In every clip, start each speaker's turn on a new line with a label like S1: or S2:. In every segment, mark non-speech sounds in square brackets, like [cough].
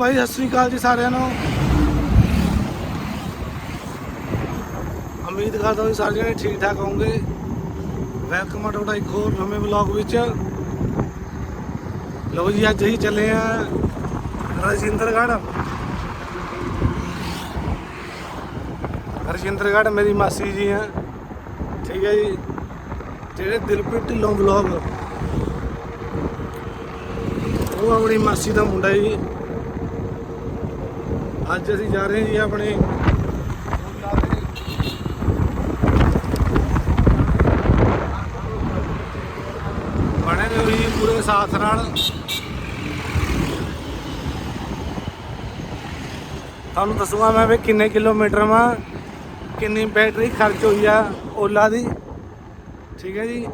S1: ਲੋ ਭਾਈ, ਸਤਿ ਸ੍ਰੀ ਅਕਾਲ ਜੀ ਸਾਰਿਆਂ ਨੂੰ। ਉਮੀਦ ਕਰਦਾ ਹਾਂ ਸਾਰੇ ਜਣੇ ਠੀਕ ਠਾਕ ਹੋਵੋਗੇ। ਵੈਲਕਮ ਆ ਤੁਹਾਡਾ ਇੱਕ ਹੋਰ ਨਵੇਂ ਵਲੌਗ ਵਿੱਚ। ਲੋ ਜੀ, ਅੱਜ ਅਸੀਂ ਚੱਲੇ ਆ ਰਜਿੰਦਰਗੜ੍ਹ। ਰਜਿੰਦਰਗੜ੍ਹ ਮੇਰੀ ਮਾਸੀ ਜੀ ਆ। ਠੀਕ ਹੈ ਜੀ। ਜਿਹੜੇ ਦਿਲਪ੍ਰੀਤ ਢਿੱਲੋਂ ਵਲੌਗ। ਉਹ ਆਪਣੀ ਮਾਸੀ ਦਾ ਮੁੰਡਾ ਜੀ। ਅੱਜ ਅਸੀਂ ਜਾ ਰਹੇ ਹਾਂ ਜੀ ਆਪਣੇ ਬਣੇ ਨੇ ਵੀ ਪੂਰੇ ਸਾਥ ਨਾਲ। ਤੁਹਾਨੂੰ ਦੱਸੂਗਾ ਮੈਂ ਵੀ ਕਿੰਨੇ ਕਿਲੋਮੀਟਰ ਮਾ ਕਿੰਨੀ ਬੈਟਰੀ ਖਰਚ ਹੋਈ ਆ ਓਲਾ ਦੀ। ਠੀਕ ਹੈ ਜੀ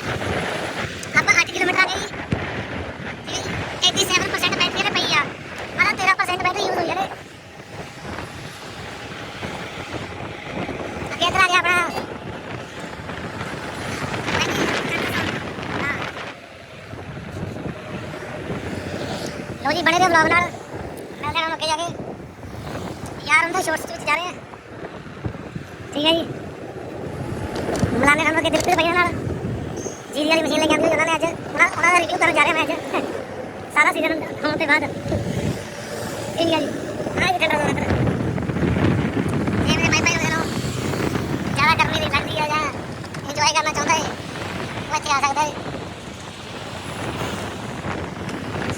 S2: ਆਪਾਂ 8 ਕਿਲੋਮੀਟਰ ਆ ਗਏ ਜੀ ਠੀਕ ਹੈ 87% ਬੈਟਰੀ ਤੇ ਪਈ ਆ ਮਾਰਾ 13% ਬੈਟਰੀ ਯੂਜ਼ ਹੋਈ ਹੈ ਨੇ ਅੱਗੇ ਇਧਰ ਆ ਗਿਆ ਆਪਣਾ ਹਾਂ। ਲਓ ਜੀ ਬਣੇ ਦੇ ਵਲੌਗ ਨਾਲ ਮਿਲਦੇ ਹਾਂ ਅੱਗੇ ਜਾ ਕੇ ਯਾਰ ਉਹਨਾਂ ਸ਼ੋਰਟਸ ਵਿੱਚ ਜਾ ਰਹੇ ਹਾਂ ਠੀਕ ਹੈ ਜੀ ਮਿਲਾਨੇ ਨਾਲ ਅੱਗੇ ਦਿਲਪ੍ਰੀਤ ਭਈਆ ਨਾਲ ਜੀਰੀ ਵਾਲੀ ਮਸ਼ੀਨ ਲੈ ਕੇ ਆਂਦੀ ਉਹਨਾਂ ਨੇ ਅੱਜ ਉਹਨਾਂ ਉਹਨਾਂ ਦਾ ਰਿਵਿਊ ਕਰਨ ਜਾ ਰਹੇ ਮੈਂ ਅੱਜ। ਸਾਰਾ ਸੀਜ਼ਨ ਹੋਣ ਤੋਂ ਬਾਅਦ। ਠੀਕ ਹੈ ਜੀ ਆਹ ਵੀ ਠੰਡਾ ਹੋਣਾ ਕਰ ਇਹ ਮੇਰੇ ਭਾਈ ਭਾਈ ਹੋਣੇ, ਜ਼ਿਆਦਾ ਗਰਮੀ ਨਹੀਂ ਲੱਗਦੀ ਹੈ ਜਾਂ ਇੰਜੋਏ ਕਰਨਾ ਚਾਹੁੰਦਾ ਹੈ ਉਹ ਇੱਥੇ ਆ ਸਕਦਾ ਹੈ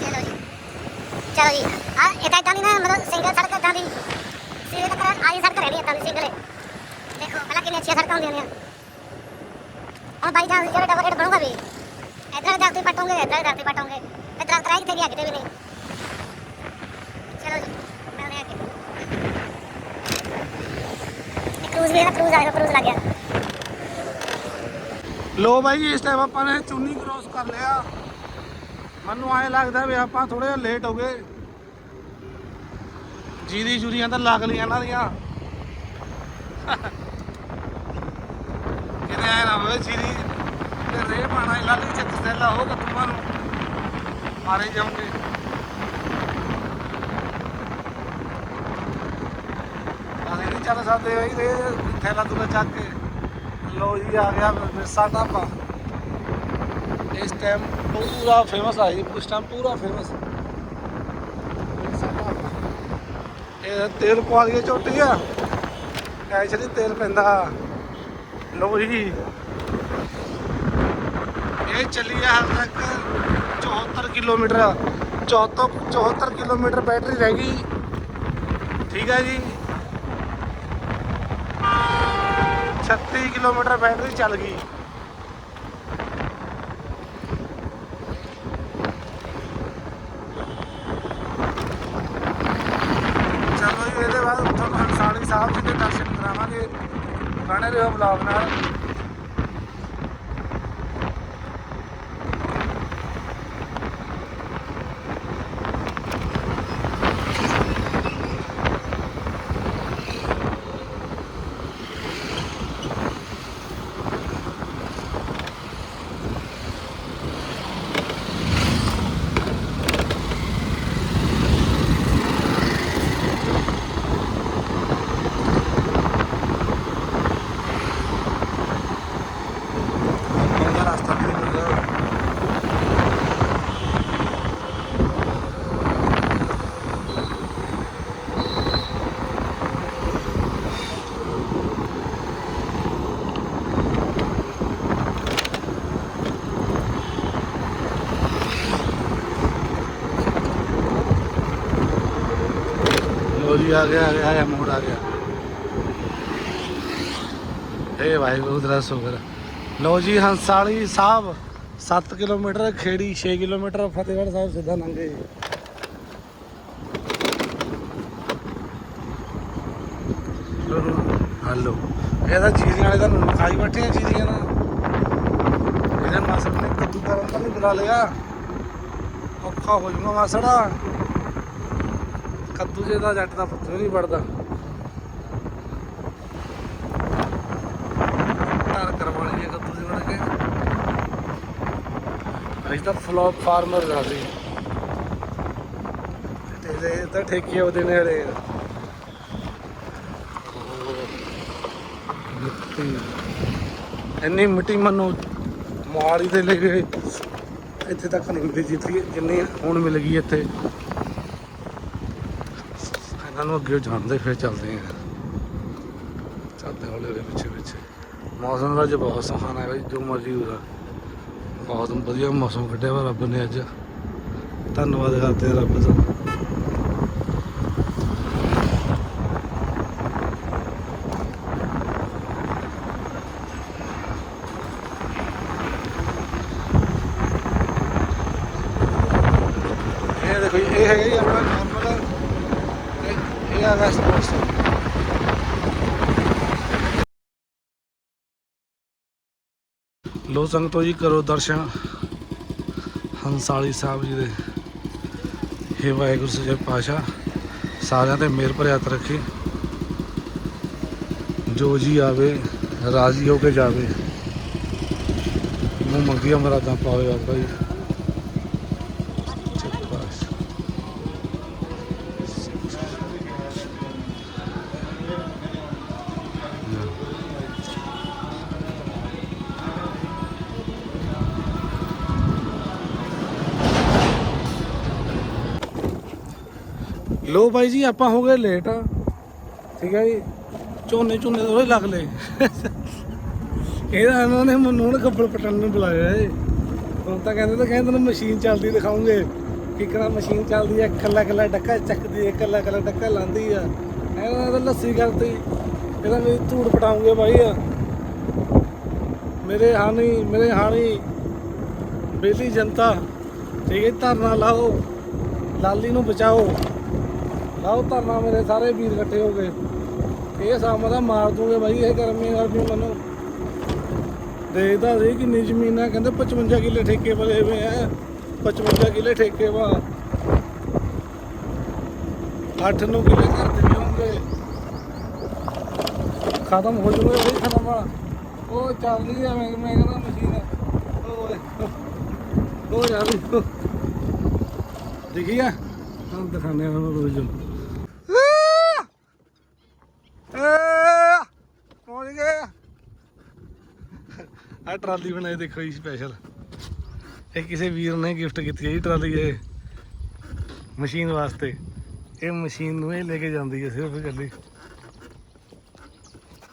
S2: ਚਲੋ ਜੀ। ਚਲੋ ਜੀ। ਆ ਇਹ ਇਦਾਂ ਦੀ ਨਾ, ਮਤਲਬ ਸਿੰਗਲ ਸੜਕ ਇਦਾਂ ਦੀ। ਸਿਰੇ ਤੱਕ ਆਈ ਸੜਕ ਰਹਿਣੀ ਇਦਾਂ ਦੀ ਸਿੰਗਲ ਦੇਖੋ, ਪਹਿਲਾਂ ਕਿੰਨੀਆਂ ਅੱਛੀਆਂ ਸੜਕਾਂ ਹੁੰਦੀਆਂ ਨੇ। ਹੁਣ ਬਾਈ ਚਾਂਸ ਜਿਹੜਾ ਡਬਲ ਰੇਟ ਬਣੂਗਾ ਵੀ। ਇਧਰ ਦਰਤੀ ਪਟੋਗੇ ਇਧਰ ਦਰਤੀ ਪਟੋਗੇ ਤੇ ਦਰਖਤ ਰਾਈ ਕਿਤੇ ਵੀ ਆ ਕਿਤੇ ਵੀ ਨਹੀਂ। ਚਲੋ ਜੀ, ਮਿਲਦੇ ਆ ਅੱਗੇ। ਕਰੂਜ਼ ਵੀ ਹੈ ਕਰੂਜ਼ ਆਏਗਾ ਕਰੂਜ਼ ਲੱਗ ਗਿਆ।
S1: ਲੋ ਭਾਈ ਇਸ ਟਾਈਮ ਆਪਾਂ ਨੇ ਚੁੰਨੀ ਕ੍ਰੋਸ ਕਰ ਲਿਆ। ਮੈਨੂੰ ਐਂ ਲੱਗਦਾ ਵੀ ਆਪਾਂ ਥੋੜੇ ਜਿਹਾ ਲੇਟ ਹੋ ਗਏ। ਜੀਰੀ ਜੁਰੀਆਂ ਤਾਂ ਲੱਗ ਲਈਆਂ ਇਹਨਾਂ ਦੀਆਂ। ਕਿਤੇ ਐ ਨਾ ਹੋਵੇ ਜੀਰੀ ਤੇ ਰੇ ਪਾਣਾ ਹੀ ਲੱਗ ਚੱਕ ਸੈਲਾ ਹੋ ਕੱਤੂਆਂ ਨੂੰ। ਮਾਰੇ ਜਾਉਂਗੇ ਅਸੀਂ ਨਹੀਂ ਚੱਲ ਸਕਦੇ ਬਈ ਰੇ ਥੈਲਾ ਤੁਲਾ ਚੱਕ ਕੇ। ਲੋ ਜੀ, ਆ ਗਿਆ ਮਿਰਸਾ ਢਾਬਾ। ਇਸ ਟਾਈਮ ਪੂਰਾ ਫੇਮਸ ਆ ਜੀ ਉਸ ਟਾਈਮ ਪੂਰਾ ਫੇਮਸ ਇਹ ਤੇਲ ਪਵਾ ਲਈਏ ਝੋਟੀ ਆ ਐਕਚੁਅਲੀ ਤੇਲ ਪੈਂਦਾ। ਲੋ ਜੀ ਇਹ ਚੱਲੀ ਆ ਹਾਲ ਤੱਕ 74 ਕਿਲੋਮੀਟਰ 74 74 ਕਿਲੋਮੀਟਰ ਬੈਟਰੀ ਰਹਿ ਗਈ ਠੀਕ ਹੈ ਜੀ 36 ਕਿਲੋਮੀਟਰ ਬੈਟਰੀ ਚੱਲ ਗਈ ਚਲੋ ਜੀ ਇਹਦੇ ਬਾਅਦ ਤੁਹਾਨੂੰ ਹੰਸਾਲੀ ਸਾਹਿਬ ਜੀ ਦੇ ਦਰਸ਼ਨ ਕਰਾਵਾਂਗੇ ਬਣੇ ਰਹੋ ਬਲੌਗ ਨਾਲ ਉਹਦਾ ਰਸਤਾ ਨਹੀਂ ਮਿਲਦਾ ਲੋ ਜੀ ਆ ਗਿਆ ਆ ਗਿਆ ਮੋੜ ਆ ਗਿਆ। ਏ ਵਾਹਿਗੁਰੂ, ਤੇਰਾ ਸ਼ੁਕਰ। ਲੋ ਜੀ, ਹੰਸਾਲੀ ਸਾਹਿਬ 7 ਕਿਲੋਮੀਟਰ, ਖੇੜੀ 6 ਕਿਲੋਮੀਟਰ, ਫਤਿਹਗੜ੍ਹ ਸਾਹਿਬ ਸਿੱਧਾ ਲੰਘੇ ਹਲੋ ਇਹਦਾ ਚੀਜ਼ੀਆਂ ਵਾਲੇ ਤਾਂ ਖਾਈ ਬੈਠੇ ਆ ਚੀਜ਼ੀਆਂ ਦਾ ਇਹਦੇ ਮਾਸੜ ਨੇ ਕੱਦੂ ਕਰਨ ਦਾ ਵੀ ਬੁਲਾ ਲਿਆ। ਔਖਾ ਹੋ ਜੂਗਾ ਮਾਸੜਾ। ਕੱਦੂ ਜੇ ਦਾ ਜੱਟ ਦਾ ਪੁੱਤਰ ਨਹੀਂ ਵੜਦਾ ਘਰ ਕਰਵਾ ਲਈਏ ਕੱਦੂ ਦੇ ਵੜ ਕੇ ਅਸੀਂ ਤਾਂ ਫਲੌਪ ਫਾਰਮਰ ਦਾ ਸੀ ਤੇ ਇਹ ਤਾਂ ਠੇਕੇ ਉਹਦੇ ਨੇੜੇ ਇੰਨੀ ਮਿੱਟੀ ਮੈਨੂੰ ਮਾਰੀ ਤੇ ਲੈ ਗਏ ਇੱਥੇ ਤੱਕ ਨਹੀਂ ਮਿਲੀ ਜਿੱਥੇ ਜਿੰਨੀ ਹੁਣ ਮਿਲ ਗਈ ਇੱਥੇ। ਇਹਨਾਂ ਨੂੰ ਅੱਗੇ ਜਾਣਦੇ ਫਿਰ ਚੱਲਦੇ ਆ ਚੱਲਦੇ ਹੌਲੇ ਹੌਲੇ ਪਿੱਛੇ ਪਿੱਛੇ। ਮੌਸਮ ਦਾ ਅੱਜ ਬਹੁਤ ਸੁਹਾਣਾ ਹੈ ਜੋ ਮਰਜ਼ੀ ਹੋ ਬਹੁਤ ਵਧੀਆ ਮੌਸਮ ਕੱਢਿਆ ਵਾ ਰੱਬ ਨੇ ਅੱਜ। ਧੰਨਵਾਦ ਕਰਦੇ ਹਾਂ ਰੱਬ ਦਾ ਇਹ ਦੇਖੋ ਜੀ, ਇਹ ਹੈਗਾ ਜੀ ਆਪਣਾ ਨਾਰਮਲ ਇਹ ਹੈਗਾ ਸਪੋਰਟਸ ਲੋ ਸੰਗਤੋ ਜੀ, ਕਰੋ ਦਰਸ਼ਨ। ਹੰਸਾਲੀ ਸਾਹਿਬ ਜੀ ਦੇ। ਹੇ ਵਾਹਿਗੁਰੂ ਸੱਚੇ ਪਾਤਸ਼ਾਹ, ਸਾਰਿਆਂ ਤੇ ਮਿਹਰ ਭਰਿਆ ਹੱਥ ਰੱਖੀ। ਜੋ ਜੀ ਆਵੇ, ਰਾਜ਼ੀ ਹੋ ਕੇ ਜਾਵੇ। ਮੂੰਹ ਮੰਗੀਆਂ ਮਰਾਦਾਂ ਪਾਵੇ ਬਾਬਾ ਜੀ। ਬਾਈ ਜੀ, ਆਪਾਂ ਹੋ ਗਏ ਲੇਟ ਠੀਕ ਹੈ ਜੀ? ਝੋਨੇ ਝੋਨੇ ਥੋੜੇ ਲੱਗ ਲਏ। ਇਹਦਾ ਇਹਨਾਂ ਨੇ ਮੈਨੂੰ ਹੁਣ ਕੱਪੜ ਪਟਣ ਨੂੰ ਬੁਲਾਇਆ ਏ। ਹੁਣ ਤਾਂ ਕਹਿੰਦੇ ਤਾਂ ਕਹਿੰਦੇ ਨੇ ਮਸ਼ੀਨ ਚੱਲਦੀ ਦਿਖਾਉਂਗੇ। ਕਿ ਕਿਹੜਾ ਮਸ਼ੀਨ ਚੱਲਦੀ ਹੈ ਕੱਲਾ ਕੱਲਾ ਡੱਕਾ ਚੱਕਦੀ ਹੈ ਕੱਲਾ ਕੱਲਾ ਡੱਕਾ ਲਾਂਦੀ ਆ। ਇਹਨਾਂ ਦਾ ਲੱਸੀ ਕਰਦੀ ਇਹਦਾ ਮੇਰੀ ਧੂੜ ਪਟਾਉਂਗੇ ਬਾਈ। ਮੇਰੇ ਹਾਨੀ ਮੇਰੇ ਹਾਨੀ। ਬੇਲੀ ਜਨਤਾ, ਠੀਕ ਹੈ ਧਰਨਾ ਲਾਓ। ਲਾਲੀ ਨੂੰ ਬਚਾਓ। ਲਾਓ ਧਰਨਾ ਮੇਰੇ ਸਾਰੇ ਵੀਰ ਇਕੱਠੇ ਹੋ ਗਏ। ਇਹ ਸਾਮ ਦਾ ਮਾਰ ਦੂੰਗੇ ਬਾਈ, ਇਹ ਗਰਮੀ ਗਰਮੀ ਮੈਨੂੰ ਦੇਖਦਾ ਸੀ ਕਿੰਨੀ ਜ਼ਮੀਨ ਹੈ ਕਹਿੰਦੇ 55 ਕਿੱਲੇ ਠੇਕੇ ਵਾਲੇ ਹੋਏ ਆ 55 ਕਿੱਲੇ ਠੇਕੇ ਵਾ। 8 ਨੂੰ ਕਿੱਲੇ ਘਰ ਦੇ ਹੋਣਗੇ। ਖਤਮ ਹੋ ਜੂਗੇ ਬਈ, ਖਤਮ ਆ ਉਹ ਚੱਲਦੀ ਆ, ਮੈਂ ਮੈਂ ਕਹਿੰਦਾ ਮਸ਼ੀਨ। ਓਏ ਜਾ ਯਾਰ। ਦੇਖੀ ਆ? ਹਾਂ ਦਿਖਾਣੇ ਆ ਰੋਜ਼ ਪਹੁੰਚ ਗਏ ਆ ਟਰਾਲੀ ਬਣਾਈ ਦੇਖੋ ਜੀ ਸਪੈਸ਼ਲ ਇਹ ਕਿਸੇ ਵੀਰ ਨੇ ਗਿਫਟ ਕੀਤੀ ਹੈ ਜੀ ਟਰਾਲੀ ਇਹ। ਮਸ਼ੀਨ ਵਾਸਤੇ। ਇਹ ਮਸ਼ੀਨ ਨੂੰ ਇਹ ਲੈ ਕੇ ਜਾਂਦੀ ਹੈ ਸਿਰਫ ਇਕੱਲੀ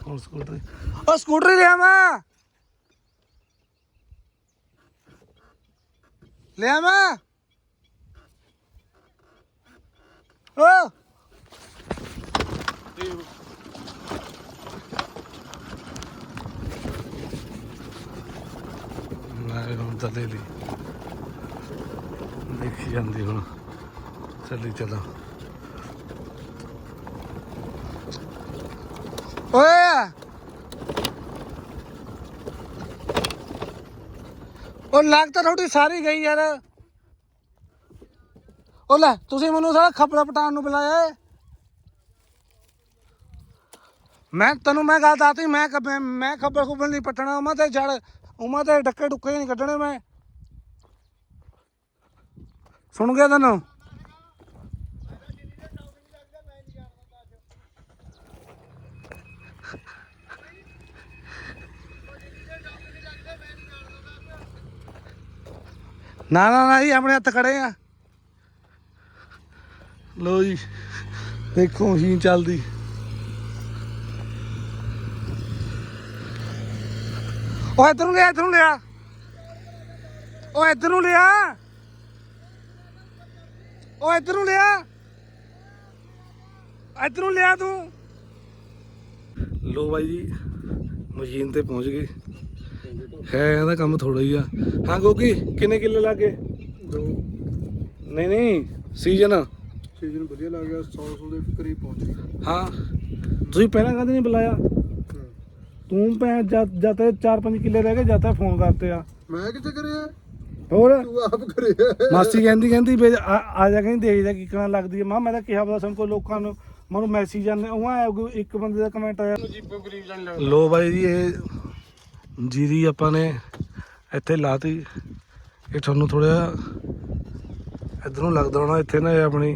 S1: ਹੁਣ ਸਕੂਟਰ ਉਹ ਸਕੂਟਰ ਲਿਆ ਮੈਂ ਲਿਆ ਮੈਂ ਓ। ਮੈਂ ਹੁਣ ਤਾਂ ਲਈ। ਦੇਖੀ ਜਾਂਦੀ ਹੁਣ। ਚੱਲੀ ਚਲਾ। ਓਏ! ਉਹ ਲੱਗ ਤਾਂ ਥੋੜੀ ਸਾਰੀ ਗਈ ਯਾਰ। ਉਹ ਲੈ, ਤੁਸੀਂ ਮੈਨੂੰ ਸਾਰਾ ਖਪੜਾ ਪਟਾਉਣ ਨੂੰ ਬੁਲਾਇਆ ਏ। ਮੈਂ, ਤੈਨੂੰ ਮੈਂ ਗੱਲ ਦੱਸਤੀ, ਮੈਂ ਮੈਂ ਖੱਬਲ ਖੁੱਬਲ ਨਹੀਂ ਪਟਣਾ ਉਮਾ ਤੇ ਜੜ ਉਮਾ ਤੇ ਡੱਕੇ ਡੁੱਕੇ ਨਹੀਂ ਕੱਢਣੇ ਮੈਂ। ਸੁਣ ਗਿਆ ਤੈਨੂੰ? ਨਾ ਨਾ ਨਾ ਜੀ, ਆਪਣੇ ਹੱਥ ਖੜੇ ਆ। ਲੋ ਜੀ, ਦੇਖੋ ਮਸ਼ੀਨ ਚੱਲਦੀ। ਉਹ ਇੱਧਰ ਨੂੰ ਲਿਆ ਇੱਧਰ ਨੂੰ ਲਿਆ। ਉਹ ਇੱਧਰ ਨੂੰ ਲਿਆ। ਉਹ ਇੱਧਰ ਨੂੰ ਲਿਆ। ਇੱਧਰ ਨੂੰ ਲਿਆ ਤੂੰ। ਲੋ ਬਾਈ ਜੀ ਮਸ਼ੀਨ ਤੇ ਪਹੁੰਚ ਗਏ। ਹੈ ਇਹਦਾ ਕੰਮ ਥੋੜਾ ਹੀ ਆ। ਹਾਂ ਗੋਗੀ ਕਿੰਨੇ ਕਿੱਲੇ ਲੱਗੇ
S3: ਦੋ।
S1: ਨਹੀਂ ਨਹੀਂ ਸੀਜ਼ਨ।
S3: ਸੀਜ਼ਨ ਵਧੀਆ ਲੱਗ ਗਿਆ 100 100 ਦੇ ਕਰੀਬ ਪਹੁੰਚ ਗਿਆ
S1: ਹਾਂ ਤੁਸੀਂ ਪਹਿਲਾਂ ਕਦੇ ਨਹੀਂ ਬੁਲਾਇਆ? ਤੂੰ ਭੈਣ ਜਦ ਜਦ ਤੇ 4-5 ਕਿੱਲੇ ਰਹਿ ਗਏ ਜਦ ਤੱਕ ਫੋਨ ਕਰਤੇ ਆ।
S3: ਮੈਂ ਕਿੱਥੇ ਕਰਿਆ?
S1: ਹੋਰ?
S3: ਤੂੰ ਆਪ ਕਰਿਆ।
S1: ਮਾਸੀ ਕਹਿੰਦੀ ਕਹਿੰਦੀ ਵੀ ਆ ਆ ਜਾ ਕਹਿੰਦੀ ਦੇਖਦਾ ਕੀ ਕਰਾਂ ਲੱਗਦੀ ਹੈ ਮਾਂ ਮੈਂ ਤਾਂ ਕਿਹਾ ਬਦਾ ਸਭ ਕੋ ਲੋਕਾਂ ਨੂੰ ਮੈਨੂੰ ਮੈਸੇਜ ਆਨੇ ਉਹ ਆਇਆ ਇੱਕ ਬੰਦੇ ਦਾ ਕਮੈਂਟ ਆਇਆ। ਲੋ ਬਾਈ ਜੀ ਇਹ ਜੀਰੀ ਆਪਾਂ ਨੇ ਇੱਥੇ ਲਾਤੀ। ਇਹ ਤੁਹਾਨੂੰ ਥੋੜਾ ਇਧਰੋਂ ਲੱਗਦਾ ਹੋਣਾ ਇੱਥੇ ਨਾ ਇਹ ਆਪਣੀ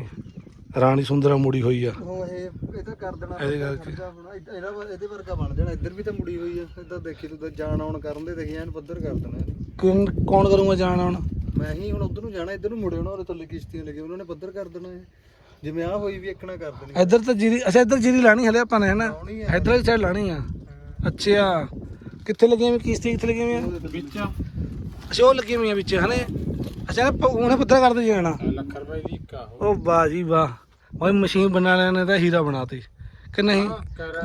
S1: ਰਾਣੀ ਸੁੰਦਰਾ ਮੁੜੀ ਹੋਈ ਆ।
S3: ਉਹ ਇਹ ਇਹ ਤਾਂ ਕਰ ਦੇਣਾ
S1: ਇਹਦੇ ਕਰਕੇ।
S3: ਖਰਚਾ ਹੋਣਾ ਇਹਦਾ ਇਹਦਾ- ਇਹਦੇ ਵਰਗਾ ਬਣ ਜਾਣਾ। ਇੱਧਰ ਵੀ ਤਾਂ ਮੁੜੀ ਹੋਈ ਆ। ਇੱਧਰ ਦੇਖੀ ਤੂੰ ਤਾਂ ਜਾਣ ਆਉਣ ਕਰਨ ਦੇ ਦੇਖੀ ਐਨ ਪੱਧਰ ਕਰ ਦੇਣਾ ਇਹਨੇ।
S1: ਕਿਨ ਕੌਣ ਕਰੂੰਗਾ ਜਾਣ ਹੁਣ
S3: ਮੈਂ ਹੀ ਹੁਣ ਉਧਰ ਨੂੰ ਜਾਣਾ ਇੱਧਰ ਨੂੰ ਮੁੜੇ ਹੋਣਾ ਉਹਦੇ ਥੱਲੇ ਕਿਸ਼ਤੀਆਂ ਲੱਗੇ ਉਹਨਾਂ ਨੇ ਪੱਧਰ ਕਰ ਦੇਣਾ ਇਹ। ਜਿਵੇਂ ਆ ਹੋਈ ਵੀ ਇੱਕਣਾ ਕਰ ਦੇਣੀ।
S1: ਇੱਧਰ ਤਾਂ ਜੀਰੀ ਅੱਛਾ ਇੱਧਰ ਜੀਰੀ ਲਾਣੀ ਹਲੇ ਆਪਾਂ ਨੇ ਹਨਾ?
S3: ਲਾਉਣੀ ਆ।
S1: ਇੱਧਰ ਹੀ ਸਾਈਡ ਲਾਣੀ ਆ। ਅੱਛਾ। ਕਿੱਥੇ ਲੱਗੀਆਂ ਵੀ ਕਿਸ਼ਤੀ ਕਿੱਥੇ ਵੀ
S3: ਵਿੱਚ।
S1: ਅੱਛਾ ਉਹ ਲੱਗੀਆਂ ਹੋਈਆਂ ਵਿੱਚ ਹਨੇ? ਅੱਛਾ ਪ- ਉਹਨੇ ਪੱਧਰ ਕਰਦੇ ਜਾਣਾ।
S3: ਲੱਖ ਰੁਪਏ ਦੀ ਇੱਕ ਆ
S1: ਉਹ। ਵਾਹ ਜੀ ਵਾਹ। ਓਏ ਮਸ਼ੀਨ ਬਣਾ ਲੈਣੇ ਨੇ ਤਾਂ ਹੀਰਾ ਬਣਾਤੀ। ਕਿ ਨਹੀਂ?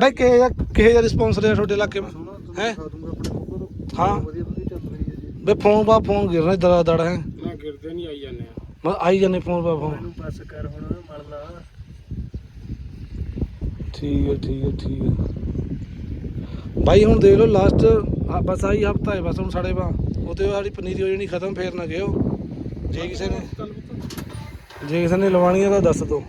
S1: ਬਾਈ ਕਿਹੇ ਜਿਹਾ ਕਿਹੇ ਜਿਹਾ ਰਿਸਪੌਂਸ ਰਿਹਾ ਤੁਹਾਡੇ ਇਲਾਕੇ
S3: ਤੁਹਾਨੂੰ
S1: ਹੈਂ? ਹਾਂ।
S3: ਵਧੀਆ ਵਧੀਆ ਚੱਲ ਰਹੀ ਹੈ ਜੀ।
S1: ਬਈ ਫੋਨ ਬਾ ਫੋਨ ਗਿਰਨਾ ਦੜਾ ਦੜ ਹੈ?
S3: ਨਾ ਗਿਰਦੇ ਨਹੀਂ ਆਈ ਜਾਂਦੇ ਆ।
S1: ਮੈਂ ਆਈ ਜਾਂਦੇ ਫੋਨ ਬਾ ਫੋਨ।
S3: ਇਹਨੂੰ ਬਸ ਕਰ ਹੁਣ ਲਾ।
S1: ਠੀਕ ਹੈ ਠੀਕ ਹੈ ਠੀਕ ਹੈ। ਬਾਈ, ਹੁਣ ਦੇਖ ਲਓ ਲਾਸਟ ਬਸ ਆਹੀ ਹਫਤਾ ਹੈ, ਬਸ ਹੁਣ ਸਾਡੇ ਬਾ ਉਹਦੇ ਸਾਡੀ ਪਨੀਰੀ ਹੋ ਜਾਣੀ, ਖਤਮ, ਫੇਰ ਨਾ ਗਿਓ ਜੇ ਕਿਸੇ ਨੇ ਜੇ ਕਿਸੇ ਨੇ ਲਵਾਣੀ ਹੈ ਤਾਂ ਦੱਸ ਦਿਓ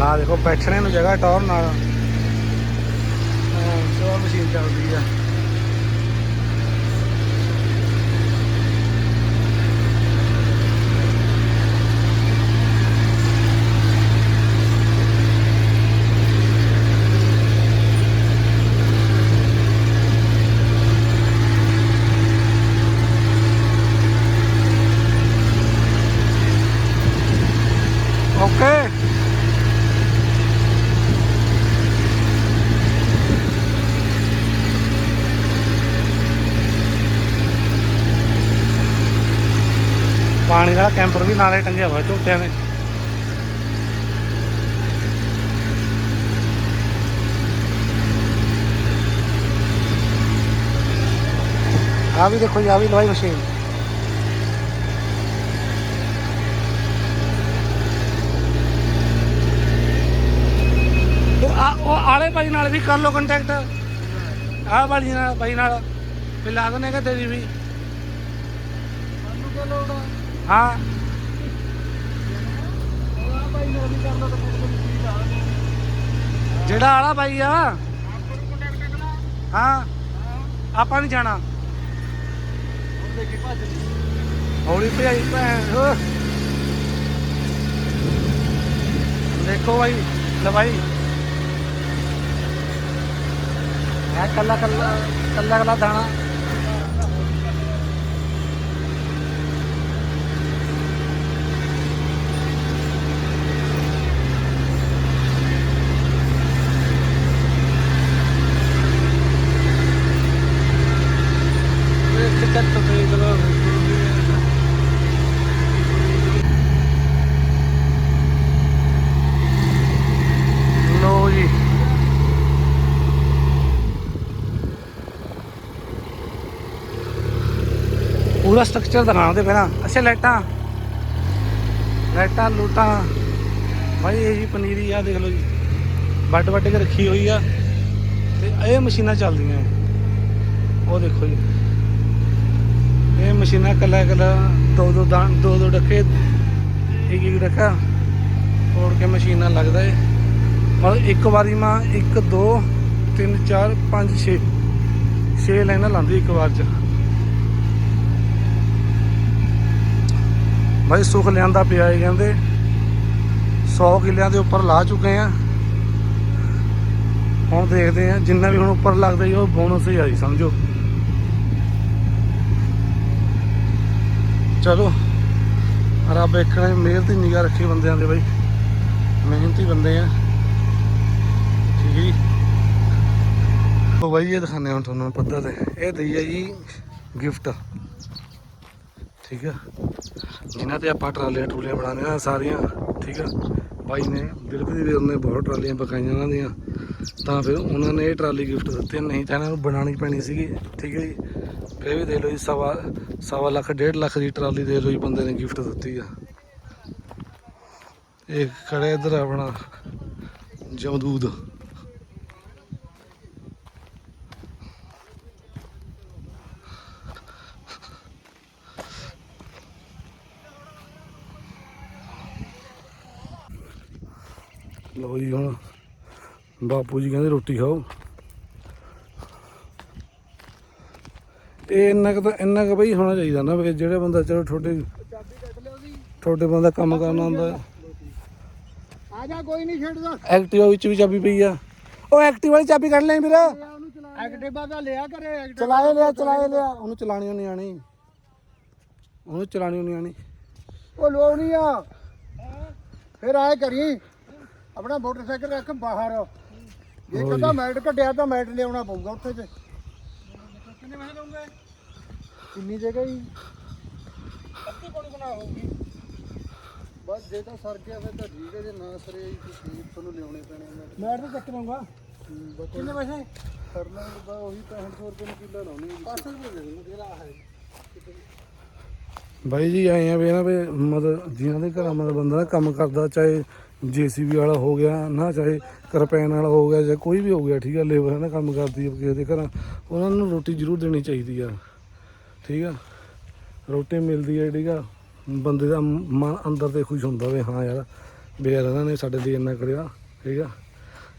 S1: ਹਾਂ, ਦੇਖੋ, ਬੈਠਣੇ ਨੂੰ ਜਗ੍ਹਾ ਟੌਰ ਨਾਲ। ਸੋ ਮਸ਼ੀਨ ਚੱਲਦੀ ਆ ਓਕੇ ਪਾਣੀ ਦਾ ਕੈਂਪਰ ਵੀ ਨਾਲੇ ਟੰਗਿਆ ਹੋਇਆ ਝੋਟਿਆਂ ਨੇ ਆ ਵੀ ਦੇਖੋ ਜੀ ਆ ਵੀ ਲਵਾਈ ਮਸ਼ੀਨ ਉਹ ਆ ਆਲੇ ਭਾਈ ਨਾਲ ਵੀ ਕਰ ਲਓ ਕੰਟੈਕਟ ਆਹ ਵਾਲੀ ਨਾਲ ਭਾਈ ਨਾਲ। ਵੀ ਲਾ ਦਨੇ ਕਿ ਤੇਰੀ ਵੀ।
S3: ਆ।
S1: ਹਾਂ
S3: ਆ ਭਾਈ ਨੇ ਵੀ ਕਰ ਲਓ ਤਾਂ ਕੋਈ ਚੀਜ਼ ਆ
S1: ਜਿਹੜਾ ਆਲਾ ਭਾਈ ਆ। ਹਾਂ। ਆਪਾਂ ਨਹੀਂ ਜਾਣਾ। ਹੌਲੀ ਭਜਾਈ ਭੈਣ। ਦੇਖੋ ਬਾਈ, ਲੈ ਭਾਈ ਮੈਂ ਕੱਲਾ ਕੱਲਾ ਕੱਲਾ ਕੱਲਾ ਦਾਣਾ ਇਹ ਚੱਕ ਤੋਂ ਤੇ ਚਲੋ ਲੋ ਜੀ ਪੂਰਾ ਸਟਰਕਚਰ ਦਿਖਾਉਂਦੇ ਪਹਿਲਾਂ। ਅੱਛਾ, ਲਾਈਟਾਂ। ਲਾਈਟਾਂ, ਲੂਟਾਂ। ਭਾਈ ਇਹ ਜੀ ਪਨੀਰੀ ਆ, ਦੇਖ ਲਓ ਜੀ। ਵੱਡ ਵੱਡ ਕੇ ਰੱਖੀ ਹੋਈ ਆ। ਤੇ ਇਹ ਮਸ਼ੀਨਾਂ ਚੱਲਦੀਆਂ। ਉਹ ਦੇਖੋ ਜੀ। ਇਹ ਮਸ਼ੀਨਾਂ ਕੱਲਾ ਕੱਲਾ ਦੋ ਦੋ ਦਾਣ ਦੋ ਦੋ ਡੱਕੇ, ਇੱਕ ਇੱਕ ਡੱਕਾ ਤੋੜ ਕੇ ਮਸ਼ੀਨਾਂ ਲੱਗਦਾ ਏ। ਮਤਲਬ ਇੱਕ ਵਾਰੀ ਮਾ 1 2 3 4 5 6 6 ਲਾਈਨਾਂ ਲਾਉਂਦੀ ਇੱਕ ਵਾਰ ਚ। ਭਾਈ ਸੁੱਖ ਲਿਆਂਦਾ ਪਿਆ ਏ ਕਹਿੰਦੇ। 100 ਕਿੱਲਿਆਂ ਦੇ ਉੱਪਰ ਲਾ ਚੁੱਕੇ ਆ। ਹੁਣ ਦੇਖਦੇ ਆ, ਜਿੰਨਾ ਵੀ ਹੁਣ ਉੱਪਰ ਲੱਗਦਾ ਜੀ, ਉਹ ਬੋਨਸ ਹੀ ਆਈ ਸਮਝੋ। ਚਲੋ, ਰੱਬ ਇੱਕ ਨੇ ਮਿਹਰ ਦੀ ਨਿਗਾਹ ਰੱਖੀ ਬੰਦਿਆਂ ਦੇ ਬਾਈ। ਮਿਹਨਤੀ ਬੰਦੇ ਆ। ਠੀਕ ਜੀ। ਉਹ ਬਾਈ, ਇਹ ਦਿਖਾਣੇ ਹੁਣ ਤੁਹਾਨੂੰ ਪੱਧਰ ਤੇ। ਇਹ ਦਈ ਹੈ ਜੀ ਗਿਫਟ ਠੀਕ ਆ? ਇਹਨਾਂ ਤੇ ਆਪਾਂ ਟਰਾਲੀਆਂ ਟਰੂਲੀਆਂ ਬਣਾਉਂਦੇ ਆ ਸਾਰੀਆਂ, ਠੀਕ ਆ? ਬਾਈ ਨੇ, ਦਿਲਪ੍ਰੀਤ ਵੀਰ ਨੇ ਬਹੁਤ ਟਰਾਲੀਆਂ ਪਕਾਈਆਂ ਉਹਨਾਂ ਦੀਆਂ। ਤਾਂ ਫਿਰ ਉਹਨਾਂ ਨੇ ਇਹ ਟਰਾਲੀ ਗਿਫਟ ਦਿੱਤੀ, ਨਹੀਂ ਤਾਂ ਇਹਨਾਂ ਨੂੰ ਬਣਾਉਣੀ ਪੈਣੀ ਸੀਗੀ, ਠੀਕ ਹੈ ਜੀ? ਫਿਰ ਵੀ ਦੇ ਲਓ ਜੀ, ਸਵਾ ਸਵਾ ਲੱਖ, ਡੇਢ ਲੱਖ ਦੀ ਟਰਾਲੀ ਦੇ ਲਓ ਜੀ, ਬੰਦੇ ਨੇ ਗਿਫਟ ਦਿੱਤੀ ਆ। ਇਹ ਖੜੇ ਇਧਰ ਆਪਣਾ ਜਮਦੂਦ ਲਓ ਜੀ ਹੁਣ ਬਾਪੂ ਜੀ ਕਹਿੰਦੇ ਰੋਟੀ ਖਾਓ। ਇਹ ਇੰਨਾ ਕੁ ਤਾਂ ਇੰਨਾ ਕੁ ਬਈ ਹੋਣਾ ਚਾਹੀਦਾ ਨਾ ਵੀ ਜਿਹੜੇ ਬੰਦਾ ਚਲੋ ਛੋਟੇ ਛੋਟੇ ਬੰਦਾ ਕੰਮ ਕਰਨਾ ਹੁੰਦਾ
S3: ਆ ਜਾ ਕੋਈ ਨਹੀਂ ਛੱਡਦਾ।
S1: ਐਕਟਿਵਾ ਵਿੱਚ ਵੀ ਚਾਬੀ ਪਈ ਆ। ਉਹ ਐਕਟਿਵਾ ਵਾਲੀ ਚਾਬੀ ਕੱਢ ਲੈ ਵੀਰ
S3: ਐਕਟਿਵਾ ਦਾ ਲਿਆ ਕਰੇ
S1: ਚਲਾਏ ਲਿਆ ਚਲਾਏ ਲਿਆ। ਉਹਨੂੰ ਚਲਾਣੀ ਨਹੀਂ ਆਣੀ। ਉਹਨੂੰ ਚਲਾਣੀ ਨਹੀਂ ਆਣੀ।
S3: ਉਹ ਲੋ ਨਹੀਂ ਆ। ਫਿਰ ਆਏ ਕਰੀ। ਆਪਣਾ ਮੋਟਰਸਾਈਕਲ ਰੱਖ ਬਾਹਰ। ਜੇ ਕਦਾ ਮੈਟ ਕੱਢਿਆ ਤਾਂ ਮੈਟ ਲਿਆਉਣਾ ਪਊਗਾ ਉੱਥੇ ਤੇ। ਕਿੰਨੇ ਪੈਸੇ ਦਊਂਗੇ ਕਿੰਨੀ ਜਗ੍ਹਾ ਹੀ ਅੱਧੀ ਪੌਣੀ ਬਣਾ ਹੋਊਗੀ। ਬਸ ਜੇ ਤਾਂ ਸਰ ਗਿਆ ਫਿਰ ਤਾਂ ਠੀਕ ਹੈ ਜੇ ਨਾ ਸਰੇ ਤੁਸੀਂ ਤੁਹਾਨੂੰ ਲਿਆਉਣੇ ਪੈਣੇ ਮੈਟ?
S1: ਤਾਂ ਚੱਕ ਲਵਾਂਗਾ
S3: ਕਿੰਨੇ ਪੈਸੇ? ਕਰ ਲਾਂਗੇ ਬਾ ਉਹੀ 6500 ਰੁਪਏ ਨੂੰ ਕਿੱਲਾ ਲਾਉਣੀ ਪਾਸੇ ਵੀ ਦੇ ਦੇਣਾ ਜਿਹੜਾ ਹੈ।
S1: ਬਾਈ ਜੀ ਆਏ ਆ ਵੀ ਨਾ ਵੀ ਮਤਲਬ ਜਿਨ੍ਹਾਂ ਦੇ ਘਰਾਂ ਮਤਲਬ ਬੰਦਾ ਨਾ ਕੰਮ ਕਰਦਾ ਚਾਹੇ ਜੀਸੀਬੀ ਵਾਲਾ ਹੋ ਗਿਆ, ਨਾ ਚਾਹੇ ਕਰਪੈਨ ਵਾਲਾ ਹੋ ਗਿਆ ਜਾਂ ਕੋਈ ਵੀ ਹੋ ਗਿਆ, ਠੀਕ ਆ, ਲੇਬਰ ਹੈ ਨਾ, ਕੰਮ ਕਰਦੀ ਹੈ ਕਿਸੇ ਦੇ ਘਰਾਂ, ਉਹਨਾਂ ਨੂੰ ਰੋਟੀ ਜ਼ਰੂਰ ਦੇਣੀ ਚਾਹੀਦੀ ਆ, ਠੀਕ ਆ, ਰੋਟੀ ਮਿਲਦੀ ਹੈ ਠੀਕ ਆ, ਬੰਦੇ ਦਾ ਮਨ ਅੰਦਰ ਤੇ ਖੁਸ਼ ਹੁੰਦਾ ਵੀ ਹਾਂ ਯਾਰ, ਵੀ ਯਾਰ ਇਹਨਾਂ ਨੇ ਸਾਡੇ ਲਈ ਇੰਨਾ ਕਰਿਆ, ਠੀਕ ਆ,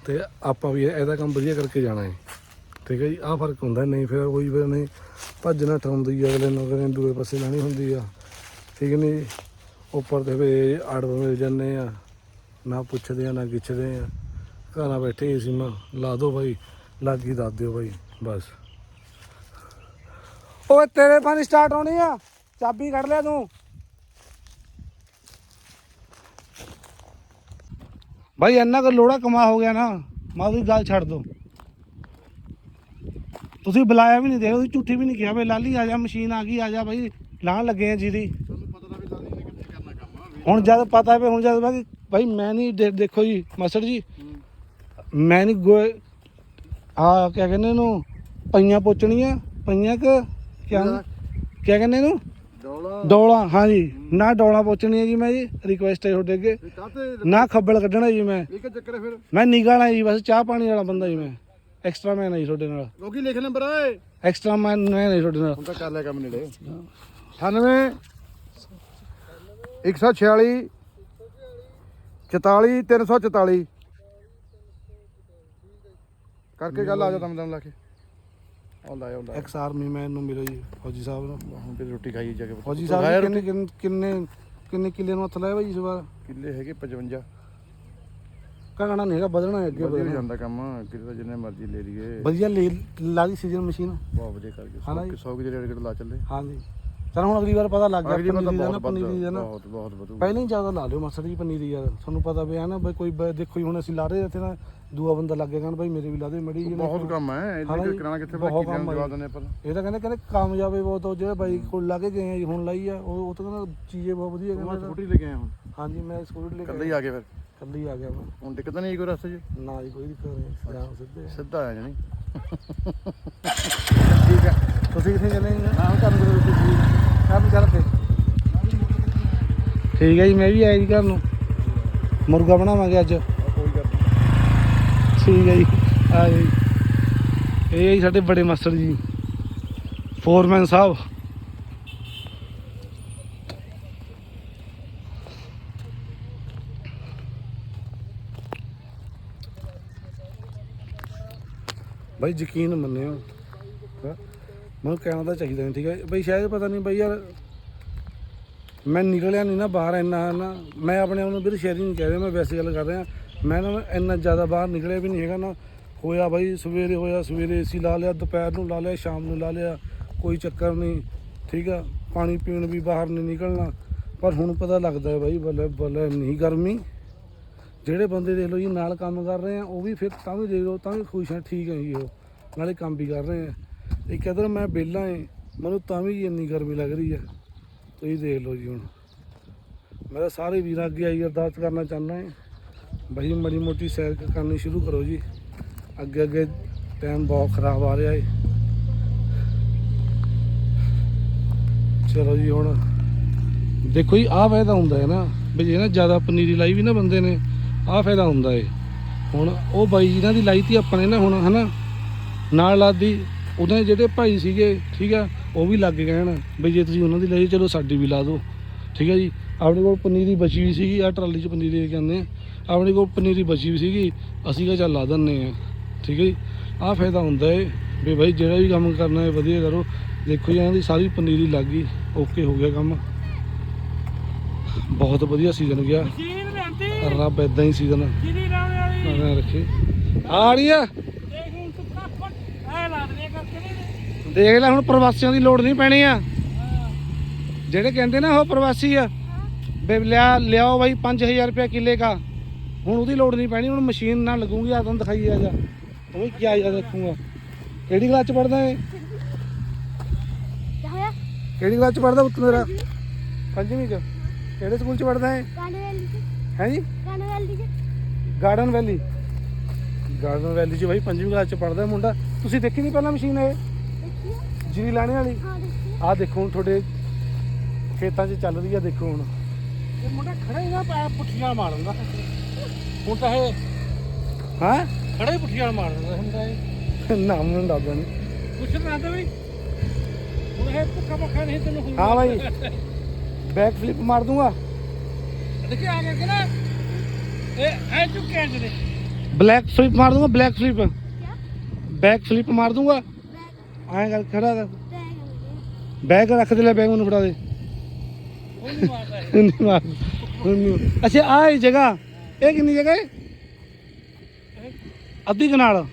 S1: ਤੇ ਆਪਾਂ ਵੀ ਇਹਦਾ ਕੰਮ ਵਧੀਆ ਕਰਕੇ ਜਾਣਾ ਹੈ, ਠੀਕ ਹੈ ਜੀ, ਆਹ ਫ਼ਰਕ ਹੁੰਦਾ, ਨਹੀਂ ਫਿਰ ਕੋਈ ਫਿਰ ਨਹੀਂ ਭੱਜਣਾ ਠਾਉਂਦੀ ਆ, ਅਗਲੇ ਨੂੰ ਅਗਲੇ ਨੂੰ ਦੂਏ ਪਾਸੇ ਲੈਣੀ ਹੁੰਦੀ ਆ, ਠੀਕ ਨਹੀਂ, ਉੱਪਰ ਤੇ ਵੇ ਆੜ ਮਿਲ ਜਾਂਦੇ ਆ ਨਾ ਪੁੱਛਦੇ ਆ ਨਾ ਗਿੱਛਦੇ ਆ। ਘਰਾਂ ਬੈਠੇ ਏਸੀ ਮਾ। ਲਾ ਦੋ ਭਾਈ ਲਾਗੀ ਦੱਸ ਦਿਓ ਭਾਈ ਬਸ। ਓਏ ਤੇਰੇ ਪਾਣੀ ਸਟਾਰਟ ਹੋਣੀ ਆ। ਚਾਬੀ ਕੱਢ ਲਿਆ ਤੂੰ। ਭਾਈ ਇੰਨਾ ਕੁ ਲੋੜਾ ਕਮਾ ਹੋ ਗਿਆ ਨਾ ਮੈਂ ਉਹਦੀ ਗੱਲ ਛੱਡ ਦੋ। ਤੁਸੀਂ ਬੁਲਾਇਆ ਵੀ ਨਹੀਂ ਦੇਖੋ ਤੁਸੀਂ ਝੂਠੀ ਵੀ ਨਹੀਂ ਕਿਹਾ ਵੀ ਲਾਲੀ ਆ ਜਾ ਮਸ਼ੀਨ ਆ ਗਈ ਆ ਜਾ ਭਾਈ ਲਾਣ ਲੱਗੇ ਆ
S3: ਕੰਮ
S1: ਹੁਣ ਜਦ ਪਤਾ ਵੀ ਹੁਣ ਜਦ ਬਾਕੀ ਭਾਈ ਮੈਂ ਨਹੀਂ ਦੇ- ਦੇਖੋ ਜੀ ਮਾਸਟਰ ਜੀ। ਮੈਂ ਨਹੀਂ ਗੋਏ ਆ ਕਿਆ ਕਹਿੰਦੇ ਇਹਨੂੰ? ਪਈਆਂ ਪੋਚਣੀਆਂ ਪਈਆਂ ਕਿ ਕਿਆ? ਕਿਆ ਕਹਿੰਦੇ ਇਹਨੂੰ?
S3: ਡੋਲਾ।
S1: ਡੋਲਾ ਹਾਂਜੀ। ਨਾ ਡੋਲਾ ਪੋਚਣੀਆਂ ਜੀ ਮੈਂ ਜੀ ਰਿਕੁਐਸਟ ਹੈ ਤੁਹਾਡੇ ਅੱਗੇ।
S3: ਕਾਤੇ
S1: ਨਾ ਖੱਬਲ ਕੱਢਣਾ ਜੀ ਮੈਂ।
S3: ਇਹ ਕਿ ਚੱਕਰ ਹੈ ਫਿਰ।
S1: ਮੈਂ ਨਿਗਾਣਾ ਜੀ ਬਸ ਚਾਹ ਪਾਣੀ ਵਾਲਾ ਬੰਦਾ ਜੀ ਮੈਂ। ਐਕਸਟਰਾ ਮੈਨ ਹੈ ਜੀ ਤੁਹਾਡੇ ਨਾਲ।
S3: ਲੋਕੀ ਲਿਖ ਨੰਬਰ ਓਏ
S1: ਐਕਸਟਰਾ ਮੈਨ ਮੈਂ ਨਹੀਂ ਤੁਹਾਡੇ ਨਾਲ।
S3: ਹੁਣ ਤਾਂ ਕਰ ਲਿਆ ਕੰਮ ਨੇੜੇ। 98 146 44 344 ਕਰਕੇ ਗੱਲ ਆ ਜਾ ਦਮ ਦਮ ਲਾ ਕੇ। ਆਉਂਦਾ ਆਉਂਦਾ
S1: ਐਕਸ ਆਰਮੀ ਮੈਨ ਨੂੰ ਮਿਲੋ ਜੀ ਫੌਜੀ ਸਾਹਿਬ ਨੂੰ।
S3: ਹੁਣ ਤੇ ਰੋਟੀ ਖਾਈ ਜਾ ਕੇ।
S1: ਫੌਜੀ ਸਾਹਿਬ? ਕਿੰਨੇ ਕਿੰਨੇ- ਕਿੰਨੇ ਕਿੱਲੇ ਨੂੰ ਹੱਥ ਲਾਇਆ ਭਾਈ ਇਸ ਵਾਰ?
S3: ਕਿੱਲੇ ਹੈਗੇ 55
S1: ਘਟਣਾ ਨਹੀਂ ਹੈਗਾ ਵਧਣਾ ਹੈ ਅੱਗੇ ਵਧਣਾ।
S3: ਜਾਂਦਾ ਕੰਮ ਕਿਤੇ ਤਾਂ ਜਿੰਨੇ ਮਰਜ਼ੀ ਲੈ ਲਈਏ।
S1: ਵਧੀਆ ਲੈ ਦੀ ਸੀਜ਼ਨ ਮਸ਼ੀਨ।
S3: ਬਹੁਤ ਵਧੀਆ ਕਰਕੇ
S1: ਹਾਂ ਨਾ ਜੀ।
S3: 100 ਕਿ ਜਿਹੜੇ ਰੇਟ ਲਾ ਚੱਲੇ।
S1: ਹਾਂਜੀ ਚਲ ਹੁਣ ਅਗਲੀ ਵਾਰ ਪਤਾ ਲੱਗ ਗਿਆ
S3: ਅਗਲੀ ਵਾਰ ਤਾਂ
S1: ਪਨੀਰੀ ਦਾ ਨਾ
S3: ਬਹੁਤ
S1: ਪਨੀਰੀ ਦਾ ਨਾ।
S3: ਬਹੁਤ ਬਹੁਤ ਵਧੂ
S1: ਪਹਿਲਾਂ ਹੀ ਜ਼ਿਆਦਾ ਲਾ ਲਿਓ ਮਾਸਟਰ ਜੀ ਪਨੀਰੀ ਯਾਰ ਤੁਹਾਨੂੰ ਪਤਾ ਵੀ ਹੈ ਨਾ ਬਈ ਕੋਈ ਬ- ਦੇਖੋ ਜੀ ਹੁਣ ਅਸੀਂ ਲਾ ਰਹੇ ਇੱਥੇ ਨਾ ਦੂਆ ਬੰਦਾ ਲੱਗੇ ਕਹਿਣ ਭਾਈ ਮੇਰੇ ਵੀ ਲਾ ਦੇ ਮੜੀ ਜੀ
S3: ਬਹੁਤ ਕੰਮ ਹੈ
S1: ਹਾਂ
S3: ਇਹਦੇ ਕਰਾਣਾ ਕਿੱਥੇ
S1: ਬਹੁਤ
S3: ਬਾਕੀ
S1: ਕੰਮ ਹੈ।
S3: ਜਵਾਬ ਦਿੰਦੇ ਪਰ
S1: ਇਹ ਤਾਂ ਕਹਿੰਦੇ ਕਹਿੰਦੇ ਕਾਮਯਾਬ ਹੈ ਬਹੁਤ ਉਹ ਜਿਹੜੇ ਬਾਈ ਕੋਲ ਲਾ ਕੇ ਗਏ ਆ ਜੀ ਹੁਣ ਲਾਈ ਆ ਉਹ ਉਹ ਤਾਂ ਕਹਿੰਦਾ ਚੀਜ਼ੇ ਬਹੁਤ ਵਧੀਆ
S3: ਮੈਂ
S1: ਕਹਿੰਦਾ।
S3: ਲੈ ਕੇ ਆਇਆ ਹੁਣ।
S1: ਹਾਂਜੀ ਮੈਂ ਸਕੂਟਰ ਲੈ
S3: ਕੱਲੇ
S1: ਕੇ
S3: ਹੀ ਆ ਗਏ ਫਿਰ?
S1: ਕੱਲੀ ਆ ਗਿਆ ਮੈਂ।
S3: ਹੁਣ ਦਿੱਕਤ ਨਹੀਂ ਆਈ ਕੋਈ ਰਸਤੇ 'ਚ?
S1: ਨਾ ਜੀ ਕੋਈ ਦਿੱਕਤ ਨਹੀਂ ਸਿੱਧੇ ਆ।
S3: ਸਿੱਧਾ ਆਇਆ ਜਾਨੀ [laughs]
S1: ਠੀਕ ਹੈ। ਤੁਸੀਂ ਕਿੱਥੇ ਚੱਲੇ ਜੀ? ਹਾਂ ਕਰਨ ਦੇ ਰੋਟੀ ਜੀ ਕੰਮ ਚੱਲ ਕੇ ਠੀਕ ਹੈ ਜੀ, ਮੈਂ ਵੀ ਆਇਆ ਜੀ ਘਰ ਨੂੰ। ਮੁਰਗਾ ਬਣਾਵਾਂਗੇ ਅੱਜ। ਠੀਕ ਹੈ ਜੀ, ਆ ਜੀ। ਇਹ ਹੈ ਜੀ ਸਾਡੇ ਬੜੇ ਮਾਸਟਰ ਜੀ। ਫੋਰਮੈਨ ਸਾਹਿਬ। ਬਾਈ ਯਕੀਨ ਮੰਨਿਓ। ਮੈਨੂੰ ਕਹਿਣਾ ਤਾਂ ਚਾਹੀਦਾ ਨਹੀਂ ਠੀਕ ਹੈ ਬਈ ਸ਼ਾਇਦ ਪਤਾ ਨਹੀਂ ਬਈ ਯਾਰ ਮੈਂ ਨਿਕਲਿਆ ਨਹੀਂ ਨਾ ਬਾਹਰ, ਇੰਨਾ ਨਾ, ਮੈਂ ਆਪਣੇ ਆਪ ਨੂੰ ਵੀਰ ਸ਼ਹਿਰੀ ਨਹੀਂ ਕਹਿ ਰਿਹਾ, ਮੈਂ ਵੈਸੇ ਗੱਲ ਕਰ ਰਿਹਾ। ਮੈਂ ਨਾ ਇੰਨਾ ਜ਼ਿਆਦਾ ਬਾਹਰ ਨਿਕਲਿਆ ਵੀ ਨਹੀਂ ਹੈਗਾ ਨਾ, ਹੋਇਆ ਬਾਈ ਸਵੇਰੇ ਹੋਇਆ, ਸਵੇਰੇ ਏਸੀ ਲਾ ਲਿਆ, ਦੁਪਹਿਰ ਨੂੰ ਲਾ ਲਿਆ, ਸ਼ਾਮ ਨੂੰ ਲਾ ਲਿਆ, ਕੋਈ ਚੱਕਰ ਨਹੀਂ ਠੀਕ ਆ? ਪਾਣੀ ਪੀਣ ਵੀ ਬਾਹਰ ਨਹੀਂ ਨਿਕਲਣਾ। ਪਰ ਹੁਣ ਪਤਾ ਲੱਗਦਾ ਹੈ ਬਾਈ, ਬੱਲੇ ਬੱਲੇ ਨਹੀਂ ਗਰਮੀ। ਜਿਹੜੇ ਬੰਦੇ ਦੇਖ ਲਓ ਜੀ ਨਾਲ ਕੰਮ ਕਰ ਰਹੇ ਆ, ਉਹ ਵੀ ਫਿਰ ਤਾਂ ਵੀ ਦੇਖ ਲਓ, ਤਾਂ ਵੀ ਖੁਸ਼ ਆ, ਠੀਕ ਹੈ ਜੀ ਉਹ। ਨਾਲੇ ਕੰਮ ਵੀ ਕਰ ਰਹੇ ਆ। ਇੱਕ ਇਧਰ ਮੈਂ ਵਿਹਲਾ ਏ, ਮੈਨੂੰ ਤਾਂ ਵੀ ਇੰਨੀ ਗਰਮੀ ਲੱਗ ਰਹੀ ਹੈ ਤੁਸੀਂ ਦੇਖ ਲਓ ਜੀ ਹੁਣ। ਮੈਂ ਤਾਂ ਸਾਰੇ ਵੀਰਾਂ ਅੱਗੇ ਆਈ ਅਰਦਾਸ ਕਰਨਾ ਚਾਹੁੰਦਾ ਹਾਂ ਬਈ ਮੜੀ ਮੋਟੀ ਸੈਰ ਕਰਨੀ ਸ਼ੁਰੂ ਕਰੋ ਜੀ। ਅੱਗੇ ਅੱਗੇ ਟਾਈਮ ਬਹੁਤ ਖਰਾਬ ਆ ਰਿਹਾ ਏ। ਚਲੋ ਜੀ ਹੁਣ, ਦੇਖੋ ਜੀ, ਆਹ ਫਾਇਦਾ ਹੁੰਦਾ ਹੈ ਨਾ, ਵੀ ਜੇ ਨਾ ਜ਼ਿਆਦਾ ਪਨੀਰੀ ਲਾਈ ਵੀ ਨਾ ਬੰਦੇ ਨੇ, ਆਹ ਫਾਇਦਾ ਹੁੰਦਾ ਏ। ਹੁਣ ਉਹ ਬਾਈ ਜਿਨ੍ਹਾਂ ਦੀ ਲਾਈ ਤੀ ਆਪਾਂ ਨੇ ਨਾ ਹੁਣ, ਹਨਾ? ਨਾਲ ਲਾਦੀ ਉਹਦੇ ਜਿਹੜੇ ਭਾਈ ਸੀਗੇ ਠੀਕ ਆ ਉਹ ਵੀ ਲੱਗ ਗਏ ਕਹਿਣ ਵੀ ਜੇ ਤੁਸੀਂ ਉਹਨਾਂ ਦੀ ਲਈ ਚਲੋ ਸਾਡੀ ਵੀ ਲਾ ਦਿਓ। ਠੀਕ ਹੈ ਜੀ? ਆਪਣੇ ਕੋਲ ਪਨੀਰੀ ਬਚੀ ਵੀ ਸੀਗੀ ਆ ਟਰਾਲੀ 'ਚ ਪਨੀਰੀ ਲੈ ਕੇ ਆਉਂਦੇ ਆ। ਆਪਣੇ ਕੋਲ ਪਨੀਰੀ ਬਚੀ ਵੀ ਸੀਗੀ ਅਸੀਂ ਕਿਹਾ ਚੱਲ ਲਾ ਦਿੰਨੇ ਆ। ਠੀਕ ਹੈ ਜੀ? ਆਹ ਫਾਇਦਾ ਹੁੰਦਾ ਏ ਵੀ ਭਾਈ ਜਿਹੜਾ ਵੀ ਕੰਮ ਕਰਨਾ ਹੈ ਵਧੀਆ ਕਰੋ। ਦੇਖੋ ਜੀ ਇਹਨਾਂ ਦੀ ਸਾਰੀ ਪਨੀਰੀ ਲੱਗ ਗਈ ਓਕੇ ਹੋ ਗਿਆ ਕੰਮ। ਬਹੁਤ ਵਧੀਆ ਸੀਜ਼ਨ ਗਿਆ। ਰੱਬ ਇਦਾਂ ਹੀ ਸੀਜ਼ਨ ਰੱਖੇ। ਆ ਰਹੀ ਆ
S4: ਦੇਖ ਹੁਣ ਤੂੰ ਫਟਾਫਟ ਐ ਲਾ ਦੇ ਕਰਕੇ ਨਹੀਂ
S1: ਦੇਖ ਲੈ, ਹੁਣ ਪ੍ਰਵਾਸੀਆਂ ਦੀ ਲੋੜ ਨਹੀਂ ਪੈਣੀ ਆ। ਜਿਹੜੇ ਕਹਿੰਦੇ ਨਾ ਉਹ ਪ੍ਰਵਾਸੀ ਆ ਲਿਆ, ਲਿਆਓ ਬਾਈ 5000 ਰੁਪਏ ਕਿੱਲੇ ਦਾ। ਹੁਣ ਉਹਦੀ ਲੋੜ ਨਹੀਂ ਪੈਣੀ, ਹੁਣ ਮਸ਼ੀਨ ਨਾਲ ਲੱਗੂਗੀ ਆ ਤੁਹਾਨੂੰ ਦਿਖਾਈ ਆ ਜਾ ਉਹ ਕੀ ਆਏਗਾ ਦੇਖੂਗਾ। ਕਿਹੜੀ ਕਲਾਸ ਚ ਪੜਦਾ ਏ ਕਿਹੜੀ ਕਲਾਸ ਚ ਪੜਦਾ ਪੁੱਤ ਮੇਰਾ? ਪੰਜਵੀਂ ਚ। ਕਿਹੜੇ ਸਕੂਲ ਚ ਪੜਦਾ ਏ ਹੈ ਜੀ ਗਾਰਡਨ ਵੈਲੀ ਗਾਰਡਨ ਵੈਲੀ ਚ ਬਾਈ ਪੰਜਵੀਂ ਕਲਾਸ ਚ ਪੜਦਾ ਮੁੰਡਾ। ਤੁਸੀਂ ਦੇਖੀ ਨਹੀਂ ਪਹਿਲਾਂ ਮਸ਼ੀਨ ਇਹ? ਜੀਰੀ ਲਾਣੇ ਵਾਲੀ? ਆ ਦੇਖੋ ਹੁਣ ਤੁਹਾਡੇ ਖੇਤਾਂ 'ਚ ਚੱਲ ਰਹੀ ਆ ਦੇਖੋ ਹੁਣ।
S4: ਇਹ ਮੁੰਡਾ ਹੁਣ ਤਾਂ ਇਹ
S1: ਹਾਂ?
S4: ਖੜਾ ਹੀ ਪੁੱਠੀਆਂ ਮਾਰਦਾ ਹੁੰਦਾ ਇਹ
S1: ਨਾਮ ਨੂੰ ਦੱਸਦਾ
S4: ਕੁਛ ਨਾ ਤਾਂ ਵੀ। ਹੁਣ ਇਹ ਭੁੱਖਾ ਭੁੱਖਾ ਨਹੀਂ ਤੈਨੂੰ
S1: ਹਾਂ ਭਾਈ ਬੈਕ ਫਲਿੱਪ ਮਾਰ ਦੂੰਗਾ।
S4: ਦੇਖਿਆ ਆ ਕਰਕੇ ਨਾ? ਇਹ ਐ ਚੁੱਕਿਆ ਜਿਹੜੇ
S1: ਬਲੈਕ ਫਲਿੱਪ ਮਾਰ ਦੂੰਗਾ ਬਲੈਕ ਫਲਿੱਪ ਬੈਕ ਫਲਿੱਪ ਮਾਰ ਦੂੰਗਾ। ਐਂ ਕਰ। ਖੜਾ
S2: बैग
S1: ਬੈਗ ਰੱਖ ਦੇ ਲੈ ਬੈਗ ਮੈਨੂੰ ਫੜਾ ਦੇ।
S4: ਉਹ ਨਹੀਂ ਮਾਰਦਾ ਇਹ
S1: ਨਹੀਂ ਮਾਰ ਹੁਣ ਨਹੀਂ। ਅੱਛਾ ਆਹ ਹੀ ਜਗ੍ਹਾ। ਇਹ ਕਿੰਨੀ ਜਗ੍ਹਾ ਹੈ ਅੱਧੀ ਕਨਾਲ।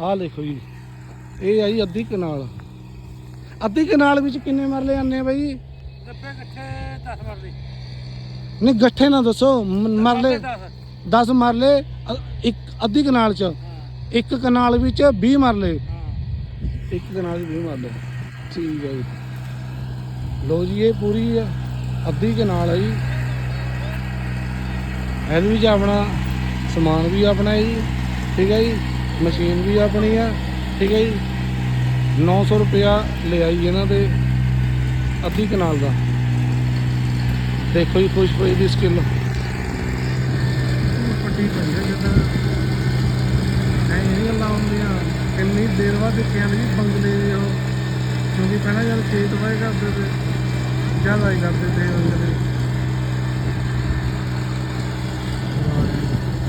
S1: ਆਹ ਦੇਖੋ ਜੀ। ਇਹ ਆਈ ਅੱਧੀ ਕਨਾਲ। ਅੱਧੀ ਕਨਾਲ ਵਿੱਚ ਕਿੰਨੇ ਮਰਲੇ ਆਨੇ ਬਾਈ?
S4: ਇਕੱਠੇ 10 ਮਾਰਦੇ
S1: ਨਹੀਂ ਗੱਠੇ ਨਾ ਦੱਸੋ। ਮਰਲੇ
S4: 10
S1: 10 ਮਰਲੇ ਇੱਕ ਅੱਧੀ ਕਨਾਲ ਚ। ਇੱਕ ਕਨਾਲ ਵਿੱਚ 20 ਮਰਲੇ।
S4: ਹਾਂ
S1: ਇੱਕ ਕਨਾਲ ਵਿੱਚ 20 ਮਰਲੇ। ਠੀਕ ਹੈ ਜੀ। ਲੋ ਜੀ, ਇਹ ਪੂਰੀ ਅੱਧੀ ਕਨਾਲ ਹੈ ਜੀ। ਇਹਦੇ ਵਿੱਚ ਆਪਣਾ ਸਮਾਨ ਵੀ ਆਪਣਾ ਹੈ ਜੀ। ਠੀਕ ਹੈ ਜੀ। ਮਸ਼ੀਨ ਵੀ ਆਪਣੀ ਆ। ਠੀਕ ਹੈ ਜੀ। 900 ਰੁਪਿਆ ਲਿਆ ਜੀ ਇਹਨਾਂ ਦੇ ਅੱਧੀ ਕਨਾਲ ਦਾ। ਦੇਖੋ ਜੀ ਖੁਸ਼ ਹੋਈ ਦੀ ਸਕਿੱਲ। ਵੱਡੀ ਪਈ ਹੈ, ਜਦ ਐ ਇਹ ਗੱਲਾਂ ਹੁੰਦੀਆਂ ਇੰਨੀ ਦੇਰ ਬਾਅਦ ਦੇਖਿਆ ਵੀ ਬੰਗਲੇ ਦੇ ਉਹ, ਕਿਉਂਕਿ ਪਹਿਲਾਂ ਜਦ ਖੇਤ ਵਾਏ ਕਰਦੇ ਤੇ ਜ਼ਿਆਦਾ ਹੀ ਕਰਦੇ ਤੇ ਬੰਗਲੇ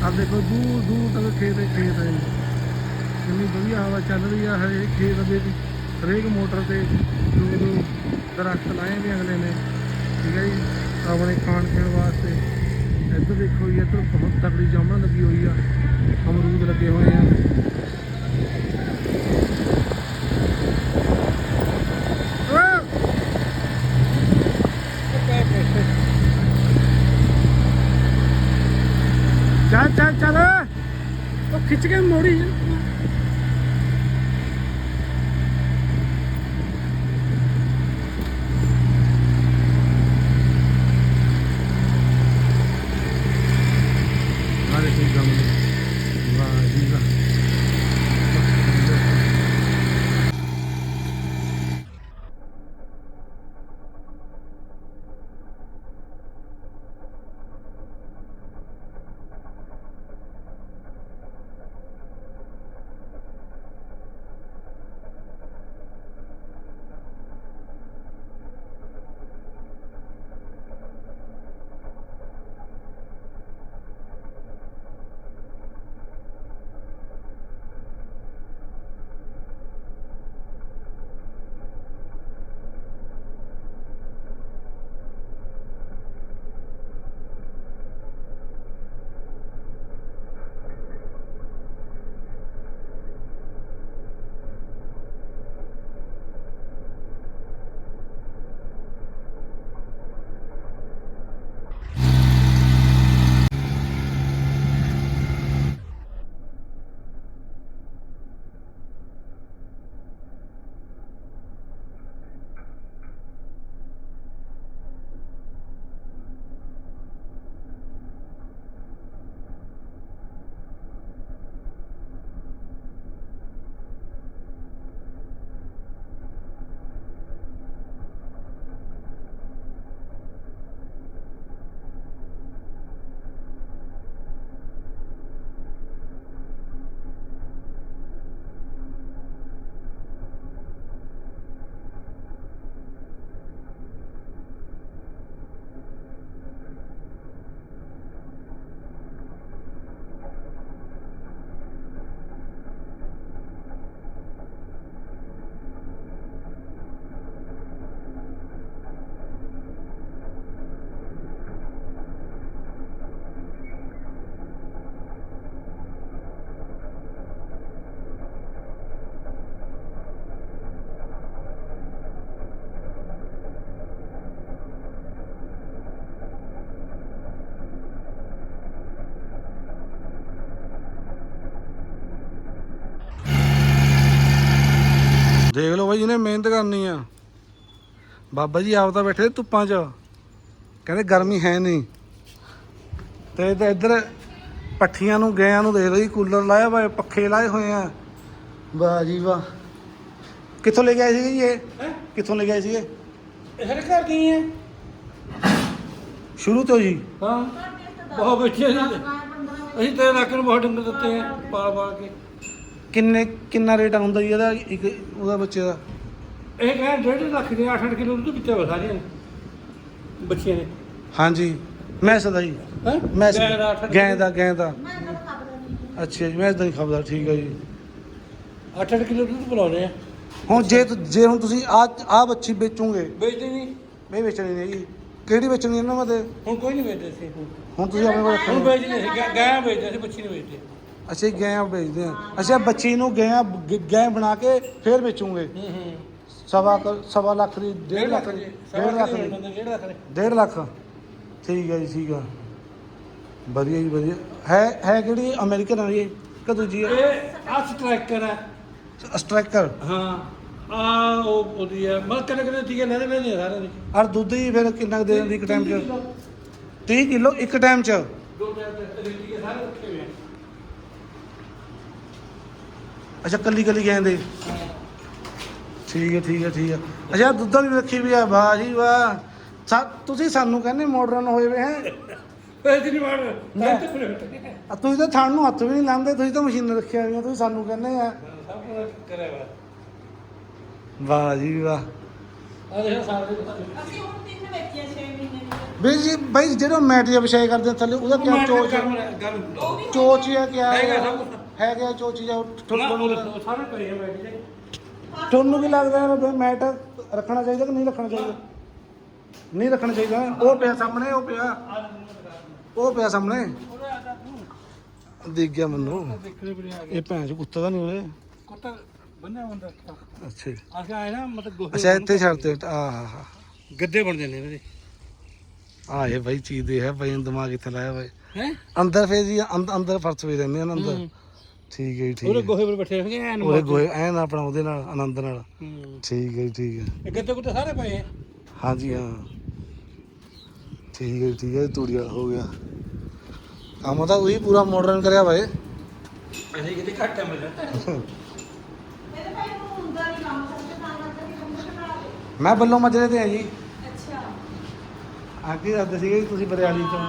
S1: ਆ ਦੇਖੋ, ਦੂਰ ਦੂਰ ਤੱਕ ਖੇਤ ਹੀ, ਖੇਤ ਹੈ ਜੀ। ਕਿੰਨੀ ਵਧੀਆ ਹਵਾ ਚੱਲ ਰਹੀ ਆ, ਹਰੇਕ ਖੇਤ ਦੇ ਵਿੱਚ ਹਰੇਕ ਮੋਟਰ ਤੇ ਦੂਰ ਦੋ ਦਰਖਤ ਲਾਏ ਵੀ ਅਗਲੇ ਨੇ। ਠੀਕ ਹੈ ਜੀ, ਆਪਣੇ ਖਾਣ ਪੀਣ ਵਾਸਤੇ। ਇੱਧਰ ਦੇਖੋ ਜੀ, ਇੱਧਰ ਬਹੁਤ ਤਕੜੀ ਜਾਮਣ ਲੱਗੀ ਹੋਈ ਆ। ਅਮਰੂਦ ਲੱਗੇ ਹੋਏ ਆ ਓਏ! ਚੱਲ ਚੱਲ ਚੱਲ ਉਹ ਖਿੱਚ ਜਿਹਨੇ ਮਿਹਨਤ ਕਰਨੀ ਆ। ਬਾਬਾ ਜੀ ਆਪ ਤਾਂ ਬੈਠੇ ਧੁੱਪਾਂ 'ਚ। ਕਹਿੰਦੇ ਗਰਮੀ ਹੈ ਨਹੀਂ। ਤੇ ਤੇ ਇੱਧਰ ਪੱਠੀਆਂ ਨੂੰ ਗਿਆਂ ਨੂੰ ਦੇਖ ਲਓ ਜੀ ਕੂਲਰ ਲਾਇਆ ਹੋਇਆ ਪੱਖੇ ਲਾਏ ਹੋਏ ਆ। ਵਾਹ ਜੀ ਵਾਹ। ਕਿੱਥੋਂ ਲੈ ਕੇ ਆਏ ਸੀਗੇ ਜੀ ਇਹ? ਕਿੱਥੋਂ ਲੈ ਕੇ ਆਏ ਸੀਗੇ?
S4: ਇਹ ਘਰ ਦੀ ਹੈ।
S1: ਸ਼ੁਰੂ ਤੋਂ ਜੀ।
S4: ਹਾਂ। ਬਹੁਤ ਬੱਚੇ ਅਸੀਂ ਅਸੀਂ ਤੇਰੇ ਲੱਖ ਨੂੰ ਬਹੁਤ ਡੰਗਰ ਦਿੱਤੇ ਆ ਪਾਲ ਪਾਲ ਕੇ।
S1: ਕਿੰਨੇ ਕਿੰਨਾ ਰੇਟ ਆਉਂਦਾ ਜੀ ਇਹਦਾ ਇੱਕ ਉਹਦਾ ਬੱਚੇ ਦਾ?
S4: ਇਹ ਕਹਿੰਦੇ ਡੇਢ ਲੱਖ ਦੇ 8-8 ਕਿਲੋ ਦੁੱਧ ਪੀਤਾ ਵਾ ਸਾਰੀਆਂ ਨੇ ਬੱਚਿਆਂ ਨੇ।
S1: ਹਾਂਜੀ ਮੈਸ ਦਾ ਜੀ।
S4: ਹੈ?
S1: ਮੈਸ ਗੈਂ ਦਾ ਗੈਂ ਦਾ। ਅੱਛਾ ਜੀ ਮੈਸ ਦਾ ਨਹੀਂ ਖਬਰ ਠੀਕ ਹੈ ਜੀ।
S4: 8-8 ਕਿਲੋ ਦੁੱਧ ਬਣਾਉਣੇ ਆ।
S1: ਹੁਣ ਜੇ ਤੁ- ਜੇ ਹੁਣ ਤੁਸੀਂ ਆ ਆ ਬੱਚੀ ਵੇਚੋਗੇ।
S4: ਵੇਚਦੇ ਨਹੀਂ।
S1: ਨਹੀਂ ਵੇਚਣੀ ਨਹੀਂ ਜੀ ਕਿਹੜੀ ਵੇਚਣੀ ਇਹਨਾਂ ਮਤੇ
S4: ਹੁਣ ਕੋਈ ਨਹੀਂ ਵੇਚਦੇ ਸੀ ਹੁਣ।
S1: ਹੁਣ ਤੁਸੀਂ ਆਪਣੇ ਕੋਲ
S4: ਹੁਣ
S1: ਰੱਖਣੀ
S4: ਵੇਚਦੇ ਸੀ ਗਾਂ- ਗਾਂ ਵੇਚਦੇ ਸੀ ਬੱਚੀ ਨਹੀਂ ਵੇਚਦੇ।
S1: ਅੱਛਾ ਜੀ, ਗੈਂ ਵੇਚਦੇ ਆ ਅੱਛਾ ਬੱਚੀ ਨੂੰ ਗੈਂ ਗੈਂ ਬਣਾ ਕੇ ਫਿਰ ਵੇਚੋਗੇ।
S4: ਹੂੰ ਹੂੰ।
S1: ਸਵਾ ਕੁ- ਸਵਾ ਲੱਖ ਦੀ ਡੇਢ ਲੱਖ ਦੀ ਡੇਢ ਲੱਖ ਦੀ
S4: ਡੇਢ ਲੱਖ ਦੇ।
S1: ਡੇਢ ਲੱਖ। ਠੀਕ ਹੈ ਜੀ ਠੀਕ ਆ ਵਧੀਆ ਜੀ ਵਧੀਆ। ਹੈ ਹੈ ਕਿਹੜੀ ਅਮਰੀਕਨ ਵਾਲੀ ਹੈ ਕਿ ਦੂਜੀ ਹੈ?
S4: ਇਹ ਆ ਸਟ੍ਰਾਈਕਰ ਹੈ।
S1: ਸਟ੍ਰਾਈਕਰ
S4: ਹਾਂ ਆ ਉਹ ਉਹਦੀ ਹੈ। ਮਤਲਬ ਕਿੰਨੇ ਕਿੰਨੇ ਟੀਕੇ ਲੈਦੇ ਲੈਦੇ ਸਾਰੇ ਦੇ?
S1: ਔਰ ਦੁੱਧ ਹੀ ਫਿਰ ਕਿੰਨਾ ਕੁ ਦੇ ਦਿੰਦੀ ਇੱਕ ਟਾਈਮ 'ਚ? 30 ਕਿਲੋ। ਇੱਕ ਟਾਈਮ 'ਚ?
S4: ਦੋ ਟਾਈਮ ਤੇ ਟੀਕੇ ਸਾਰੇ ਰੱਖੇ ਹੋਏ
S1: ਅੱਛਾ ਕੱਲੀ ਕੱਲੀ ਕਹਿੰਦੇ ਠੀਕ ਹੈ ਠੀਕ ਹੈ ਠੀਕ ਹੈ। ਅੱਛਾ ਦੁੱਧਾਂ ਦੀ ਵੀ ਰੱਖੀ ਵੀ ਆ ਵਾਹ ਜੀ ਵਾਹ। ਸਾ- ਤੁਸੀਂ ਸਾਨੂੰ ਕਹਿੰਦੇ ਮਾਡਰਨ ਹੋਏ ਵੇ ਹੈ?
S4: ਪੈਸੇ ਨਹੀਂ ਮਾਰ ਮੈਂ ਤੇ ਫਿਰ
S1: ਆ ਤੁਸੀਂ ਤਾਂ ਥਣ ਨੂੰ ਹੱਥ ਵੀ ਨਹੀਂ ਲਾਉਂਦੇ ਤੁਸੀਂ ਤਾਂ ਮਸ਼ੀਨ ਰੱਖਿਆ ਹੋਈਆਂ ਤੁਸੀਂ ਸਾਨੂੰ ਕਹਿੰਦੇ ਆ।
S4: ਸਭ ਕੁਝ ਕਰਿਆ ਵਾ।
S1: ਵਾਹ ਜੀ ਵਾਹ।
S4: ਆ ਦੇਖ ਸਾਰੇ
S5: ਅਸੀਂ ਹੁਣ ਤਿੰਨ ਵੇਚੀਆਂ 6 ਮਹੀਨੇ ਦੀਆਂ
S1: ਵੀ ਜੀ ਬਾਈ ਜਿਹੜਾ ਮੈਟ ਜਿਹਾ ਵਿਛਾਇਆ ਕਰਦੇ ਆ ਥੱਲੇ ਉਹਦਾ ਕਿਆ ਚੋਚ
S4: ਗੱਲ
S5: ਉਹ ਵੀ
S1: ਚੋਚ ਹੀ ਕਿਆ
S4: ਹੈਗਾ ਸਭ ਕੁਛ।
S1: ਹੈ ਗਿਆ ਚੋਚ ਜਾਂ ਤੁਹਾਨੂੰ
S4: ਸਾਰੇ ਪਏ ਆ ਬੈਠ ਜੇ
S1: ਤੁਹਾਨੂੰ ਕੀ ਲੱਗਦਾ ਹੈ ਵੀ ਮੈਟ ਰੱਖਣਾ ਚਾਹੀਦਾ ਕਿ ਨਹੀਂ ਰੱਖਣਾ ਚਾਹੀਦਾ? ਨਹੀਂ ਰੱਖਣਾ ਚਾਹੀਦਾ। ਉਹ ਪਿਆ ਸਾਹਮਣੇ ਉਹ ਪਿਆ। ਉਹ ਪਿਆ ਸਾਹਮਣੇ। ਦੇਖ ਗਿਆ ਮੈਨੂੰ।
S4: ਦੇਖਣੇ ਬਣੇ ਆ
S1: ਇਹ ਭੈਣ ਚ ਕੁੱਤਾ ਤਾਂ ਨਹੀਂ ਉਹਦੇ
S4: ਕੁੱਤਾ ਬੰਨਿਆ ਹੁੰਦਾ
S1: ਅੱਛਾ ਜੀ।
S4: ਆਏ ਨਾ ਮਤਲਬ ਗੋਹੇ
S1: ਅੱਛਾ ਇੱਥੇ ਛੱਡਦੇ ਆਹ
S4: ਗੱਦੇ ਬਣ ਜਾਂਦੇ ਨੇ ਇਹਦੇ।
S1: ਆ ਇਹ ਬਾਈ ਚੀਜ਼ ਦੇ ਹੈ ਬਾਈ ਦਿਮਾਗ ਇੱਥੇ ਲਾਇਆ ਬਾਈ
S4: ਹੈ?
S1: ਅੰਦਰ ਫੇਰ ਜੀ ਅੰਦ- ਅੰਦਰ ਫਰਸ਼ ਵੀ ਰਹਿੰਦੇ ਨੇ ਅੰਦਰ। ਠੀਕ ਹੈ ਜੀ ਠੀਕ
S4: ਉਹਦੇ
S1: ਹੈ।
S4: ਗੋਹੇ ਪਰ ਬੈਠੇ ਰਹਿਣਗੇ ਐਨ
S1: ਉਹਦੇ ਗੋਏ ਐਨ ਆਪਣਾ ਉਹਦੇ ਨਾਲ ਆਨੰਦ ਨਾਲ। ਠੀਕ ਹੈ ਜੀ ਠੀਕ ਹੈ।
S4: ਇਹ ਗੱਦੇ ਗੁੱਦੇ ਸਾਰੇ ਪਏ ਆ?
S1: ਹਾਂਜੀ ਹਾਂ। ਠੀਕ ਹੈ ਜੀ, ਠੀਕ ਹੈ ਤੂੜੀ ਵਾਲਾ ਹੋ ਗਿਆ। ਕੰਮ ਤਾਂ ਉਹੀ ਪੂਰਾ ਮਾਡਰਨ ਕਰਿਆ ਬਾਈ
S4: ਅਸੀਂ ਕਿਤੇ ਘੱਟ ਮਿਲਦਾ
S5: ਮੇਰੇ ਭਾਈ ਨੂੰ ਹੁੰਦਾ ਨਹੀਂ ਕੰਮ ਕਰਦੇ ਤਾਂ ਕਰਕੇ ਕੰਮ ਬਣਾ ਲਏ
S1: ਮੈਂ ਬੱਲੋਂ ਮਜਰੇ ਤੇ ਆ ਜੀ।
S5: ਅੱਛਾ।
S1: ਆ ਕੀ ਕਰਦੇ ਸੀਗੇ ਜੀ ਤੁਸੀਂ ਬਰਿਆਲੀ ਤੋਂ।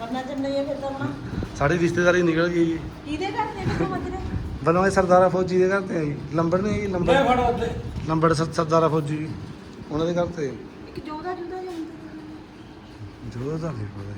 S5: ਬੰਨਾ ਚੰਨੇ ਇਹ ਫਿਰ ਤਾਂ ਹੁਣ
S1: ਸਾਡੀ ਰਿਸ਼ਤੇਦਾਰੀ ਨਿਕਲ ਗਈ ਜੀ।
S5: ਕਿਹਦੇ ਘਰ ਨੇ ਕਿਥੋਂ ਮੱਜਰੇ
S1: ਬੱਲੋਂ ਇਹ ਸਰਦਾਰਾ ਫੌਜੀ ਦੇ ਘਰ ਤੇ ਆ ਜੀ। ਲੰਬੜ ਨਹੀਂ ਜੀ ਲੰਬੜ।
S4: ਫੜ ਉੱਤੇ।
S1: ਲੰਬੜ ਸਰ- ਸਰਦਾਰਾ ਫੌਜੀ। ਉਹਨਾਂ ਦੇ ਘਰ ਤੇ।
S5: ਇੱਕ ਜੋਦਾ ਜੁਦਾ ਜਾਂਦਾ
S1: ਜੋ ਦਾ ਨਹੀਂ ਪਤਾ